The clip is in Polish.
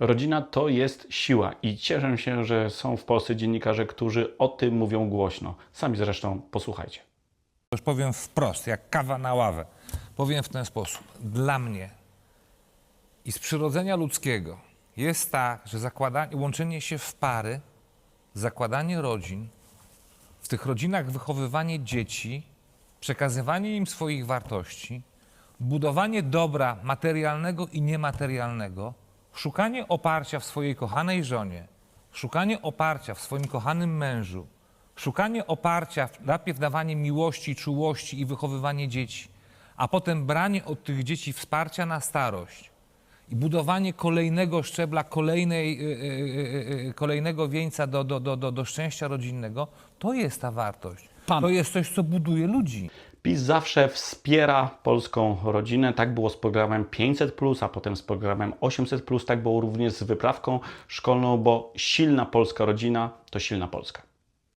Rodzina to jest siła i cieszę się, że są w Polsce dziennikarze, którzy o tym mówią głośno. Sami zresztą posłuchajcie. Już powiem wprost, jak kawa na ławę. Powiem w ten sposób. Dla mnie i z przyrodzenia ludzkiego jest tak, że zakładanie, łączenie się w pary, zakładanie rodzin, w tych rodzinach wychowywanie dzieci, przekazywanie im swoich wartości, budowanie dobra materialnego i niematerialnego, szukanie oparcia w swojej kochanej żonie, szukanie oparcia w swoim kochanym mężu, szukanie oparcia, najpierw dawanie miłości, czułości i wychowywanie dzieci, a potem branie od tych dzieci wsparcia na starość i budowanie kolejnego szczebla, kolejnej, y, y, y, y, kolejnego wieńca do, do, do, do, do szczęścia rodzinnego, to jest ta wartość. Pan- To jest coś, co buduje ludzi. PiS zawsze wspiera polską rodzinę. Tak było z programem 500, a potem z programem 800. Tak było również z wyprawką szkolną, bo silna polska rodzina to silna Polska.